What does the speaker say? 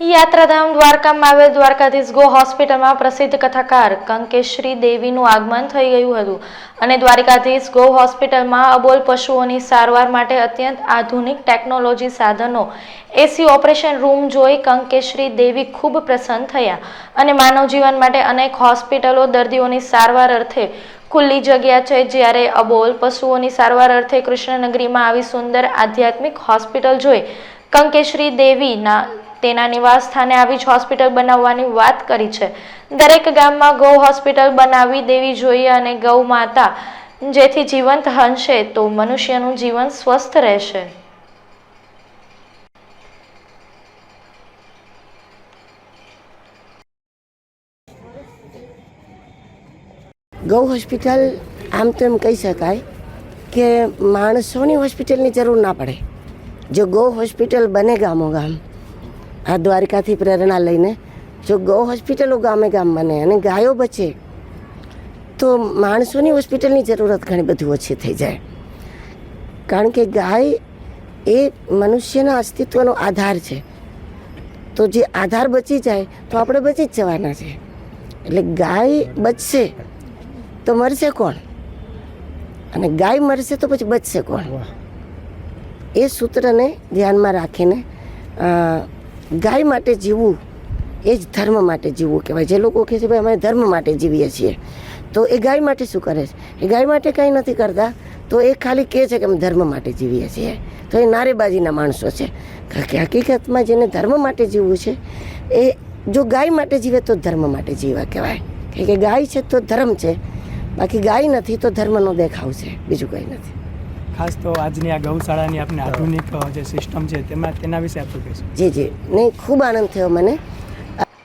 યાત્રાધામ દ્વારકામાં આવેલ દ્વારકાધીશ ગો હોસ્પિટલમાં પ્રસિદ્ધ કથાકાર કંકેશ્રી દેવીનું આગમન થઈ ગયું હતું. અને દ્વારકાધીશ ગો હોસ્પિટલમાં અબોલ પશુઓની સારવાર માટે અત્યંત આધુનિક ટેકનોલોજી સાધનો એસી ઓપરેશન રૂમ જોઈ કંકેશ્રી દેવી ખૂબ પ્રસન્ન થયા અને માનવ જીવન માટે અનેક હોસ્પિટલો દર્દીઓની સારવાર અર્થે ખુલ્લી જગ્યા છે. જ્યારે અબોલ પશુઓની સારવાર અર્થે કૃષ્ણનગરીમાં આવી સુંદર આધ્યાત્મિક હોસ્પિટલ જોઈ કંકેશ્રી દેવીના તેના નિવાસ સ્થાને આવી જ હોસ્પિટલ બનાવવાની વાત કરી છે. દરેક ગામમાં ગૌ હોસ્પિટલ બનાવી દેવી જોઈએ અને ગૌ માતા જેથી જીવંત હંશે તો મનુષ્યનું જીવન સ્વસ્થ રહેશે. ગૌ હોસ્પિટલ આમ તો એમ કહી શકાય કે માણસોની હોસ્પિટલની જરૂર ના પડે. જો ગૌ હોસ્પિટલ બને ગામો ગામ આ દ્વારિકાથી પ્રેરણા લઈને જો ગૌ હોસ્પિટલો ગામે ગામ બને અને ગાયો બચે તો માણસોની હોસ્પિટલની જરૂરત ઘણી બધી ઓછી થઈ જાય. કારણ કે ગાય એ મનુષ્યના અસ્તિત્વનો આધાર છે. તો જે આધાર બચી જાય તો આપણે બચી જ જવાના છે. એટલે ગાય બચશે તો મરશે કોણ? અને ગાય મરશે તો પછી બચશે કોણ? એ સૂત્રને ધ્યાનમાં રાખીને ગાય માટે જીવવું એ જ ધર્મ માટે જીવવું કહેવાય. જે લોકો કહે છે ભાઈ અમે ધર્મ માટે જીવીએ છીએ. તો એ ગાય માટે શું કરે છે? એ ગાય માટે કંઈ નથી કરતા. તો એ ખાલી કહે છે કે અમે ધર્મ માટે જીવીએ છીએ. તો એ નારેબાજીના માણસો છે. કારણ કે હકીકતમાં જેને ધર્મ માટે જીવવું છે, એ જો ગાય માટે જીવે તો ધર્મ માટે જીવા કહેવાય. કે ગાય છે તો ધર્મ છે. બાકી ગાય નથી તો ધર્મનો દેખાવ છે. બીજું કંઈ નથી. ખાસ તો આજની આ ગૌશાળાની આપણે આધુનિક જે સિસ્ટમ છે તેમાં તેના વિશે આપણું કહીશું. જી જી. નહીં ખૂબ આનંદ થયો મને.